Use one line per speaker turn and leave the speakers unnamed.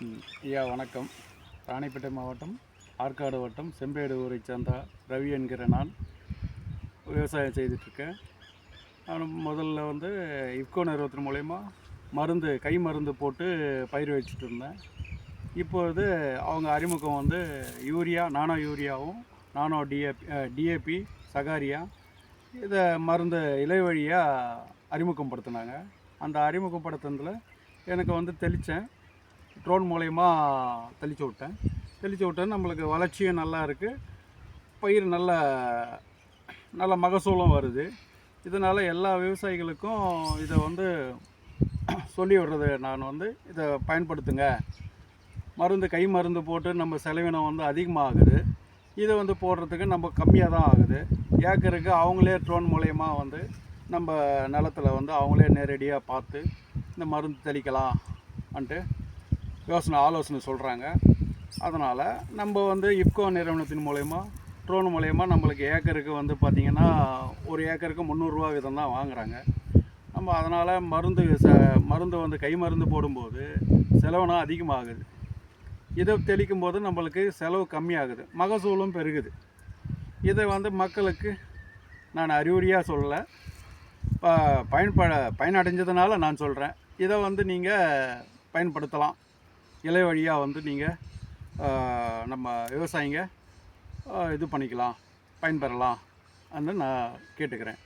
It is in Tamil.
ஐயா வணக்கம். ராணிப்பேட்டை மாவட்டம் ஆற்காடு வட்டம் செம்பேடு ஊரை சேர்ந்த ரவி என்கிற நான் விவசாயம் செய்துட்ருக்கேன். நான் முதல்ல வந்து இஃப்கோ நிறுவனத்தின் மூலயமா மருந்து கை மருந்து போட்டு பயிர் வச்சுட்டு இருந்தேன். இப்போது அவங்க அறிமுகம் வந்து யூரியா நானோ யூரியாவும் நானோ டிஏபி டிஏபி சகாரியா இதை மருந்து இலை வழியாக அறிமுகப்படுத்தினாங்க. அந்த அறிமுகப்படுத்துனதில் எனக்கு வந்து தெளித்தேன் ட்ரோன் மூலயமா தெளித்து விட்டேன். தெளித்து விட்டேன் நம்மளுக்கு வளர்ச்சியும் நல்லா இருக்குது பயிர் நல்ல நல்ல மகசூலும் வருது. இதனால் எல்லா விவசாயிகளுக்கும் இதை வந்து சொல்லி விடுறது நான் வந்து இதை பயன்படுத்துங்க. மருந்து கை மருந்து போட்டு நம்ம செலவினம் வந்து அதிகமாகுது. இதை வந்து போடுறதுக்கு நம்ம கம்மியாக தான் ஆகுது. ஏக்கருக்கு அவங்களே ட்ரோன் மூலயமா வந்து நம்ம நிலத்துல வந்து அவங்களே நேரடியாக பார்த்து இந்த மருந்து தெளிக்கலாம். வந்துட்டு யோசனை ஆலோசனை சொல்கிறாங்க அதனால் நம்ம வந்து இப்கோ நிறுவனத்தின் மூலயமா ட்ரோன் மூலயமா நம்மளுக்கு ஏக்கருக்கு வந்து பார்த்திங்கன்னா ஒரு ஏக்கருக்கு முந்நூறுரூவா வீதம் தான் வாங்குறாங்க. நம்ம அதனால் மருந்து ச மருந்து வந்து கை மருந்து போடும்போது செலவுனா அதிகமாகுது. இதை தெளிக்கும் போது நம்மளுக்கு செலவு கம்மியாகுது. மகசூலும் பெருகுது. இதை வந்து மக்களுக்கு நான் அறிவுரையாக சொல்லலை. இப்போ பயன்பட பயனடைஞ்சதுனால நான் சொல்கிறேன் இதை வந்து நீங்கள் பயன்படுத்தலாம். இலை வழியாக வந்து நீங்கள் நம்ம விவசாயிங்க இது பண்ணிக்கலாம் பயன்பெறலாம் அப்படின்னு நான் கேட்டுக்கிறேன்.